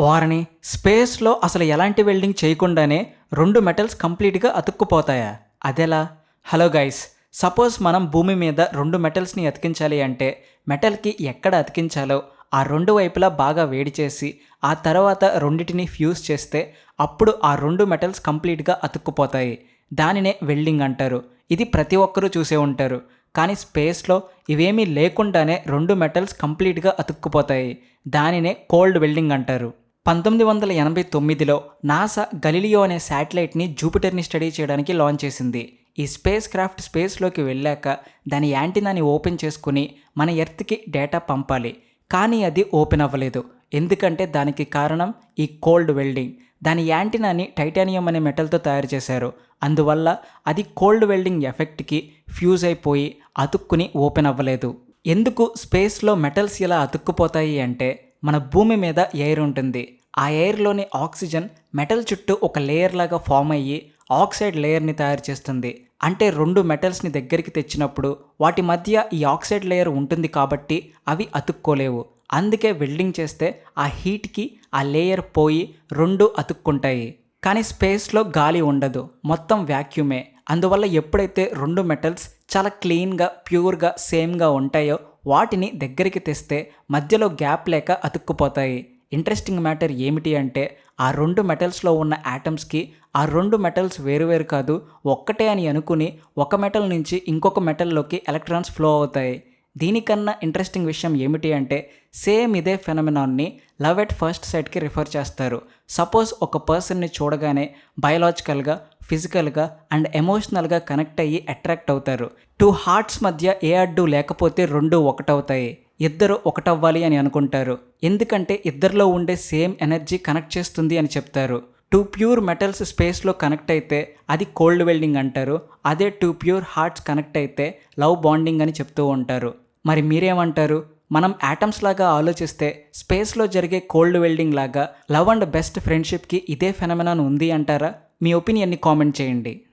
వారిని స్పేస్లో అసలు ఎలాంటి వెల్డింగ్ చేయకుండానే రెండు మెటల్స్ కంప్లీట్గా అతుక్కుపోతాయా? అదెలా? హలో గైస్ సపోజ్ మనం భూమి మీద రెండు మెటల్స్ని అతికించాలి అంటే మెటల్కి ఎక్కడ అతికించాలో ఆ రెండు వైపులా బాగా వేడి చేసి ఆ తర్వాత రెండిటిని ఫ్యూజ్ చేస్తే అప్పుడు ఆ రెండు మెటల్స్ కంప్లీట్గా అతుక్కుపోతాయి. దానినే వెల్డింగ్ అంటారు. ఇది ప్రతి ఒక్కరూ చూసే ఉంటారు. కానీ స్పేస్లో ఇవేమీ లేకుండానే రెండు మెటల్స్ కంప్లీట్గా అతుక్కుపోతాయి. దానినే కోల్డ్ వెల్డింగ్ అంటారు. పంతొమ్మిది వందల ఎనభై తొమ్మిదిలో నాసా గలిలియో అనే శాటిలైట్ని జూపిటర్ని స్టడీ చేయడానికి లాంచ్ చేసింది. ఈ స్పేస్ క్రాఫ్ట్ స్పేస్లోకి వెళ్ళాక దాని యాంటీనాని ఓపెన్ చేసుకుని మన ఎర్త్కి డేటా పంపాలి. కానీ అది ఓపెన్ అవ్వలేదు. ఎందుకంటే దానికి కారణం ఈ కోల్డ్ వెల్డింగ్. దాని యాంటీనాని టైటానియం అనే మెటల్తో తయారు చేశారు. అందువల్ల అది కోల్డ్ వెల్డింగ్ ఎఫెక్ట్కి ఫ్యూజ్ అయిపోయి అతుక్కుని ఓపెన్ అవ్వలేదు. ఎందుకు స్పేస్లో మెటల్స్ ఇలా అతుక్కుపోతాయి అంటే మన భూమి మీద ఎయిర్ ఉంటుంది. ఆ ఎయిర్లోని ఆక్సిజన్ మెటల్ చుట్టూ ఒక లేయర్ లాగా ఫామ్ అయ్యి ఆక్సైడ్ లేయర్ని తయారు చేస్తుంది. అంటే రెండు మెటల్స్ని దగ్గరికి తెచ్చినప్పుడు వాటి మధ్య ఈ ఆక్సైడ్ లేయర్ ఉంటుంది కాబట్టి అవి అతుక్కోలేవు. అందుకే వెల్డింగ్ చేస్తే ఆ హీట్కి ఆ లేయర్ పోయి రెండు అతుక్కుంటాయి. కానీ స్పేస్లో గాలి ఉండదు. మొత్తం వ్యాక్యూమే. అందువల్ల ఎప్పుడైతే రెండు మెటల్స్ చాలా క్లీన్గా ప్యూర్గా సేమ్గా ఉంటాయో వాటిని దగ్గరికి తెస్తే మధ్యలో గ్యాప్ లేక అతుక్కుపోతాయి. ఇంట్రెస్టింగ్ మ్యాటర్ ఏమిటి అంటే ఆ రెండు మెటల్స్లో ఉన్న యాటమ్స్కి ఆ రెండు మెటల్స్ వేరువేరు కాదు ఒక్కటే అని అనుకుని ఒక మెటల్ నుంచి ఇంకొక మెటల్లోకి ఎలక్ట్రాన్స్ ఫ్లో అవుతాయి. దీనికన్నా ఇంట్రెస్టింగ్ విషయం ఏమిటి అంటే సేమ్ ఇదే ఫెనమినాన్ని లవ్ ఎట్ ఫస్ట్ సైట్కి రిఫర్ చేస్తారు. సపోజ్ ఒక పర్సన్ని చూడగానే బయలాజికల్గా ఫిజికల్గా అండ్ ఎమోషనల్గా కనెక్ట్ అయ్యి అట్రాక్ట్ అవుతారు. టూ హార్ట్స్ మధ్య ఏ అడ్డు లేకపోతే రెండు ఒకటవుతాయి. ఇద్దరు ఒకటవ్వాలి అని అనుకుంటారు. ఎందుకంటే ఇద్దరిలో ఉండే సేమ్ ఎనర్జీ కనెక్ట్ చేస్తుంది అని చెప్తారు. టూ ప్యూర్ మెటల్స్ స్పేస్లో కనెక్ట్ అయితే అది కోల్డ్ వెల్డింగ్ అంటారు. అదే టూ ప్యూర్ హార్ట్స్ కనెక్ట్ అయితే లవ్ బాండింగ్ అని చెప్తూ ఉంటారు. మరి మీరేమంటారు? మనం యాటమ్స్ లాగా ఆలోచిస్తే స్పేస్లో జరిగే కోల్డ్ వెల్డింగ్ లాగా లవ్ అండ్ బెస్ట్ ఫ్రెండ్షిప్కి ఇదే ఫెనమెనాన్ ఉంది అంటారా? మీ ఒపీనియన్ని కామెంట్ చేయండి.